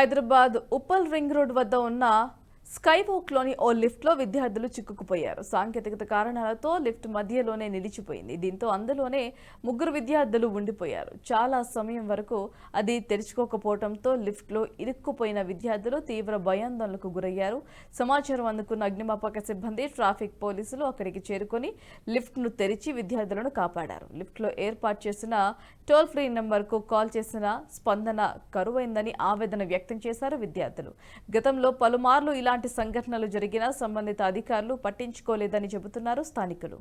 Hyderabad Uppal ring road వద్ద ఉన్న స్కైవాక్లోని ఓ లిఫ్ట్లో విద్యార్థులు చిక్కుకుపోయారు. సాంకేతికత కారణాలతో లిఫ్ట్ మధ్యలోనే నిలిచిపోయింది. దీంతో అందులోనే ముగ్గురు విద్యార్థులు ఉండిపోయారు. చాలా సమయం వరకు అది తెరుచుకోకపోవడంతో లిఫ్ట్లో ఇరుక్కుపోయిన విద్యార్థులు తీవ్ర భయాందోళనకు గురయ్యారు. సమాచారం అందుకున్న అగ్నిమాపక సిబ్బంది ట్రాఫిక్ పోలీసులు అక్కడికి చేరుకొని లిఫ్ట్ను తెరిచి విద్యార్థులను కాపాడారు. లిఫ్ట్లో ఏర్పాటు చేసిన టోల్ ఫ్రీ నెంబర్కు కాల్ చేసిన స్పందన కరువైందని ఆవేదన వ్యక్తం చేశారు విద్యార్థులు. గతంలో పలుమార్లు ఇలాంటి సంఘటనలు జరిగినా సంబంధిత అధికారులు పట్టించుకోలేదని చెబుతున్నారు స్థానికులు.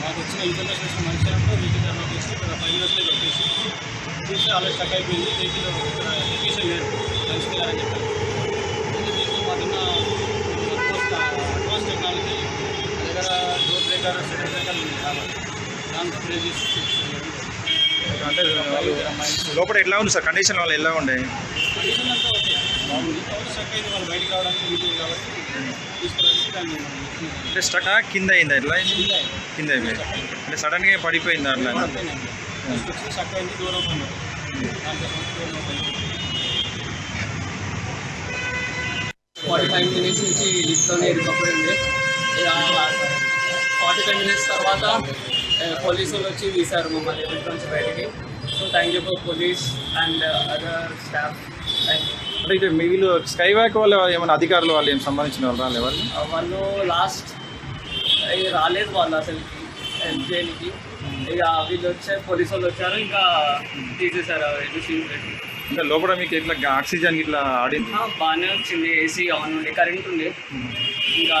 మాకు వచ్చిన ఇన్ఫర్మేషన్ వచ్చిన మనిషి వెహికల్ టర్న్ చేసి ఇక్కడ ఫైవ్ మినిట్స్లో వచ్చేసి చూస్తే అలా స్టక్ అయిపోయింది వెహికల్ ఎడ్యుకేషన్ లేదు మనిషి చెప్పారు. అంటే లోపల ఎట్లా ఉంది సార్? కండిషన్ వాళ్ళు ఎలా ఉండే? కండిషన్ అంతా ఓకే. బాగుంది కాబట్టి స్ట్రక్ అయింది వాళ్ళు బయటికి రావడానికి వీలు కాబట్టి తీసుకురావడానికి దాన్ని మనం అంటే స్టక్ కింద అయిందా ఎట్లా కింద అయిపోయింది. అంటే సడన్గా పడిపోయిందా అట్లా? అయింది దూరం అవుతుంది ఫార్టీ ఫైవ్ మినిట్స్ నుంచి లిఫ్ట్లోనే ఇరుక్కుపోయింది ఇక ఫార్టీ ఫైవ్ మినిట్స్ తర్వాత పోలీసులు వచ్చి తీశారు మమ్మల్ని లిఫ్ట్ నుంచి బయటికి. So thank you for police and other staff thank you అంటే ఇది మీ వీళ్ళు స్కై వ్యాక్ వాళ్ళు ఏమైనా అధికారులు వాళ్ళు ఏం సంబంధించిన వాళ్ళు రాలే వాళ్ళు వాళ్ళు లాస్ట్ రాలేదు వాళ్ళు అసలు హెల్ప్ చేయడానికి ఇక వీళ్ళు వచ్చే పోలీసు వాళ్ళు వచ్చారు ఇంకా తీసేశారు అంటే లోపల మీకు ఇట్లా ఆక్సిజన్ ఇట్లా ఆడింది? బాగానే వచ్చింది ఏసీ ఆన్ ఉండే కరెంట్ ఉంది ఇంకా